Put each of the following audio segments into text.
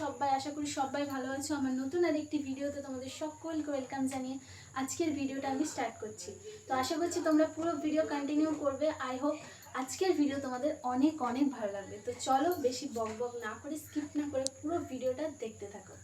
সবাই, আশা করি সবাই ভালো আছো। আমার নতুন আর একটি ভিডিওতে তোমাদের সকলকে ওয়েলকাম জানিয়ে আজকের ভিডিওটা আমি স্টার্ট করছি। তো আশা করছি তোমরা পুরো ভিডিও কন্টিনিউ করবে। আই হোপ আজকের ভিডিও তোমাদের অনেক অনেক ভালো লাগবে। তো চলো বেশি বক বক না করে স্কিপ না করে পুরো ভিডিওটা দেখতে থাকো।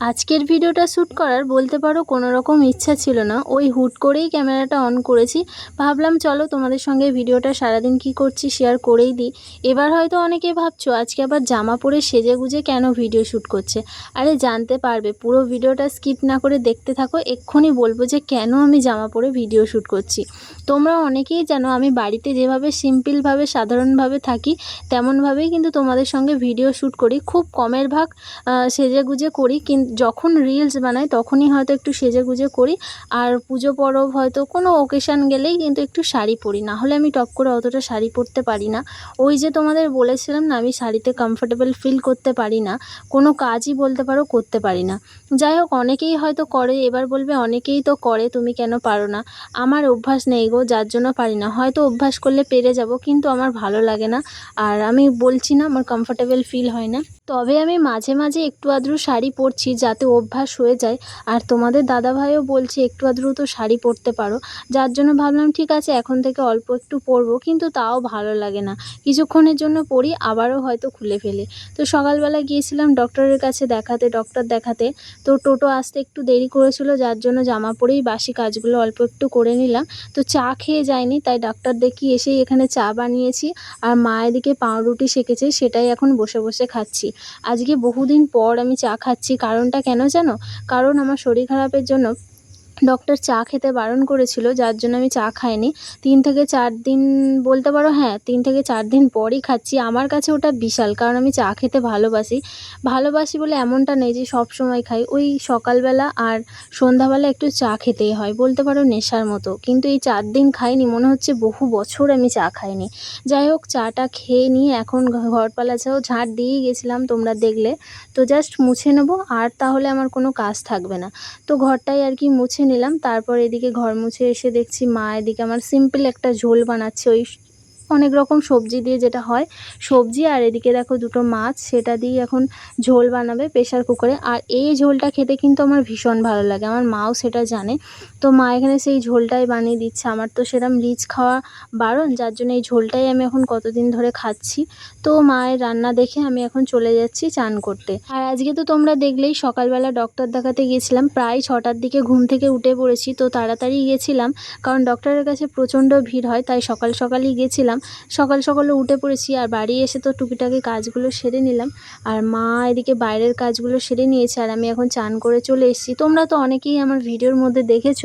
আজকের ভিডিওটা শ্যুট করার বলতে পারো কোনো রকম ইচ্ছা ছিল না। ওই হুট করেই ক্যামেরাটা অন করেছি। ভাবলাম, চলো তোমাদের সঙ্গে ভিডিওটা সারাদিন কি করছি শেয়ার করেই দিই। এবার হয়তো অনেকে ভাবছ, আজকে আবার জামা পরে সেজে গুজে কেন ভিডিও শ্যুট করছে? আরে, জানতে পারবে। পুরো ভিডিওটা স্কিপ না করে দেখতে থাকো। এক্ষুনি বলব যে কেন আমি জামা পরে ভিডিও শ্যুট করছি। তোমরা অনেকেই জানো আমি বাড়িতে যেভাবে সিম্পলভাবে, সাধারণভাবে থাকি, তেমনভাবেই কিন্তু তোমাদের সঙ্গে ভিডিও শ্যুট করি, খুব কমের ভাগ সেজে গুজে করি কিন্তু যখন রিলস বানাই তখনই হয়তো একটু সেজে গুজে করি, আর পুজো পরব হয়তো কোনো ওকেশান গেলেই কিন্তু একটু শাড়ি পরি না হলে আমি টপ করে অতটা শাড়ি পরতে পারি না। ওই যে তোমাদের বলেছিলাম না, আমি শাড়িতে কমফোর্টেবল ফিল করতে পারি না, কোনো কাজই বলতে পারো করতে পারি না। যাই হোক, অনেকেই হয়তো করে, এবার বলবে অনেকেই তো করে, তুমি কেন পারো না? আমার অভ্যাস নেই গো যার জন্য পারি না। হয়তো অভ্যাস করলে পেরে যাব, কিন্তু আমার ভালো লাগে না। আর আমি বলছি না, আমার কমফোর্টেবল ফিল হয় না। তবে আমি মাঝে মাঝে একটু আধটু শাড়ি পরছি যাতে অভ্যাস হয়ে যায়। আর তোমাদের দাদাভাইও বলছে একটু আধটু তো শাড়ি পরতে পারো। যার জন্য ভাবলাম, ঠিক আছে, এখন থেকে অল্প একটু পরবো। কিন্তু তাও ভালো লাগে না। কিছুক্ষণের জন্য পরি, আবারও হয়তো খুলে ফেলে। তো সকালবেলা গিয়েছিলাম ডক্টরের কাছে দেখাতে, ডক্টর দেখাতে। তো টোটো আসতে একটু দেরি করেছিল, যার জন্য জামা পরেই বাসি কাজগুলো অল্প একটু করে নিলাম। তো চা খেয়ে যায়নি তাই ডাক্তার দেখি এসেই এখানে চা বানিয়েছি। আর মা এদিকে পাউরুটি সেকেছে, সেটাই এখন বসে বসে খাচ্ছি। আজকে বহুদিন পর আমি চা খাচ্ছি। কারণটা কেন জানো? কারণ আমার শরীর খারাপের জন্য ডক্টর চা খেতে বারণ করেছিল, যার জন্য আমি চা খাইনি। তিন থেকে চার দিন বলতে পারো হ্যাঁ তিন থেকে চার দিন পরই খাচ্ছি। আমার কাছে ওটা বিশাল, কারণ আমি চা খেতে ভালোবাসি। ভালোবাসি বলে এমনটা নেই যে সব সময় খাই। ওই সকালবেলা আর সন্ধ্যাবেলা একটু চা খেতেই হয়, বলতে পারো নেশার মতো। কিন্তু এই চার দিন খাইনি, মনে হচ্ছে বহু বছর আমি চা খাইনি। যাই হোক, চাটা খেয়ে নিয়ে এখন ঘর পালাচাও ঝাঁট দিয়েই গেছিলাম তোমরা দেখলে। তো জাস্ট মুছে নেব, আর তাহলে আমার কোনো কাজ থাকবে না। তো ঘরটাই আর কি মুছে নিলাম, তারপর এদিকে ঘর মুছে এসে দেখছি মা, এদিকে আমার সিম্পল একটা ঝোল বানাচ্ছে, ওই অনেক রকম সবজি দিয়ে যেটা হয়, সবজি আর এদিকে দেখো দুটো মাছ, সেটা দিয়ে এখন ঝোল বানাবে প্রেশার কুকারে। আর এই ঝোলটা খেতে কিন্তু আমার ভীষণ ভালো লাগে, আমার মাও সেটা জানে। তো মা এখানে সেই ঝোলটাই বানিয়ে দিচ্ছে, আমার তো সেরকম রিচ খাওয়া বারণ, যার জন্য এই ঝোলটাই আমি এখন কতদিন ধরে খাচ্ছি। তো মায়ের রান্না দেখে আমি এখন চলে যাচ্ছি চান করতে। আর আজকে তো তোমরা দেখলেই সকালবেলা ডক্টর দেখাতে গিয়েছিলাম, প্রায় ছটার দিকে ঘুম থেকে উঠে পড়েছি, তো তাড়াতাড়ি গেছিলাম, কারণ ডক্টরের কাছে প্রচণ্ড ভিড় হয়, তাই সকাল সকালই গেছিলাম। সকাল সকালে উঠে পড়েছি আর বাড়ি এসে তো টুকিটাকি কাজগুলো সেরে নিলাম। আর মা এদিকে বাইরের কাজগুলো সেরে নিয়েছে আর আমি এখন চান করে চলে এসেছি। তোমরা তো অনেকেই আমার ভিডিওর মধ্যে দেখেছ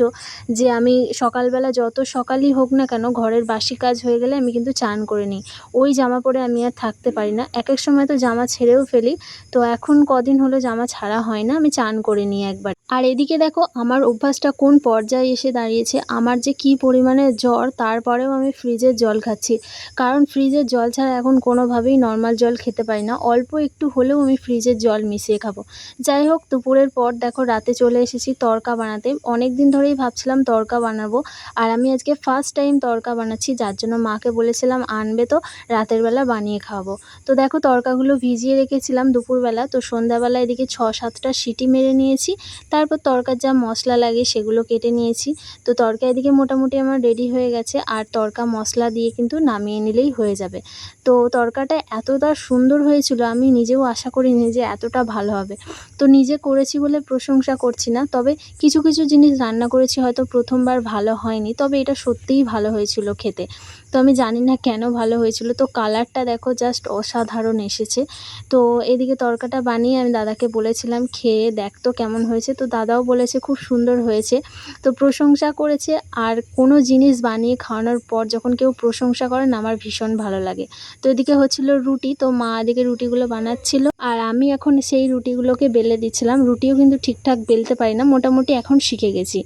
যে আমি সকালবেলা যত সকালই হোক না কেন ঘরের বাসি কাজ হয়ে গেলে আমি কিন্তু চান করে নিই। ওই জামা পরে আমি আর থাকতে পারি না। এক এক সময় তো জামা ছেড়েও ফেলি। তো এখন কদিন হলো জামা ছাড়া হয় না, আমি চান করে নিই একবার। আর এদিকে দেখো আমার অভ্যাসটা কোন পর্যায়ে এসে দাঁড়িয়েছে, আমার যে কি পরিমাণে জ্বর তারপরেও আমি ফ্রিজের জল খাচ্ছি। কারণ ফ্রিজের জল ছাড়া এখন কোনোভাবেই নর্মাল জল খেতে পারি না। অল্প একটু হলেও আমি ফ্রিজের জল মিশিয়ে খাব। যাই হোক, দুপুরের পর দেখো রাতে চলে এসেছি তরকা বানাতে। অনেক দিন ধরেই ভাবছিলাম তরকা বানাবো। আর আমি আজকে ফার্স্ট টাইম তরকা বানাচ্ছি, যার জন্য মাকে বলেছিলাম, আনবে তো, রাতের বেলা বানিয়ে খাব। তো দেখো তরকাগুলো ভিজিয়ে রেখেছিলাম দুপুরবেলা। তো সন্ধ্যাবেলা এদিকে ছ সাতটা সিটি মেরে নিয়েছি। তারপর তরকার যা মশলা লাগে সেগুলো কেটে নিয়েছি। তো তড়কা এদিকে মোটামুটি আমার রেডি হয়ে গেছে। আর তরকা মশলা দিয়ে কিন্তু নামিয়ে নিলেই হয়ে যাবে। তো তরকাটা এতটা সুন্দর হয়েছিল, আমি নিজেও আশা করিনি যে এতটা ভালো হবে। তো নিজে করেছি বলে প্রশংসা করছি না, তবে কিছু কিছু জিনিস রান্না করেছি হয়তো প্রথমবার ভালো হয়নি, তবে এটা সত্যিই ভালো হয়েছিল খেতে। তো আমি জানি না কেন ভালো হয়েছিল। তো কালারটা দেখো জাস্ট অসাধারণ এসেছে। তো এদিকে তরকাটা বানিয়ে আমি দাদাকে বলেছিলাম, খেয়ে দেখ তো কেমন হয়েছে। তো দাদাও বলেছে, খুব সুন্দর হয়েছে। তো প্রশংসা করেছে, আর কোনো জিনিস বানিয়ে খাওয়ানোর পর যখন কেউ প্রশংসা করেন আমার ভীষণ ভালো লাগে। তো এদিকে হচ্ছিল রুটি, তো মা এদিকে রুটিগুলো বানাচ্ছিল। আর আমি এখন সেই রুটিগুলোকে বেলে দিচ্ছিলাম। রুটিও কিন্তু ঠিকঠাক বেলতে পারি না, মোটামুটি এখন শিখে গেছি।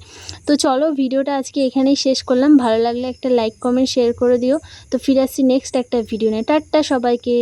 তো চলো, ভিডিওটা আজকে এখানেই শেষ করলাম। ভালো লাগলে একটা লাইক কমেন্ট শেয়ার করে দিও। তো ফিরে আসছি নেক্সট একটা ভিডিও নিয়ে। টাটা সবাইকে।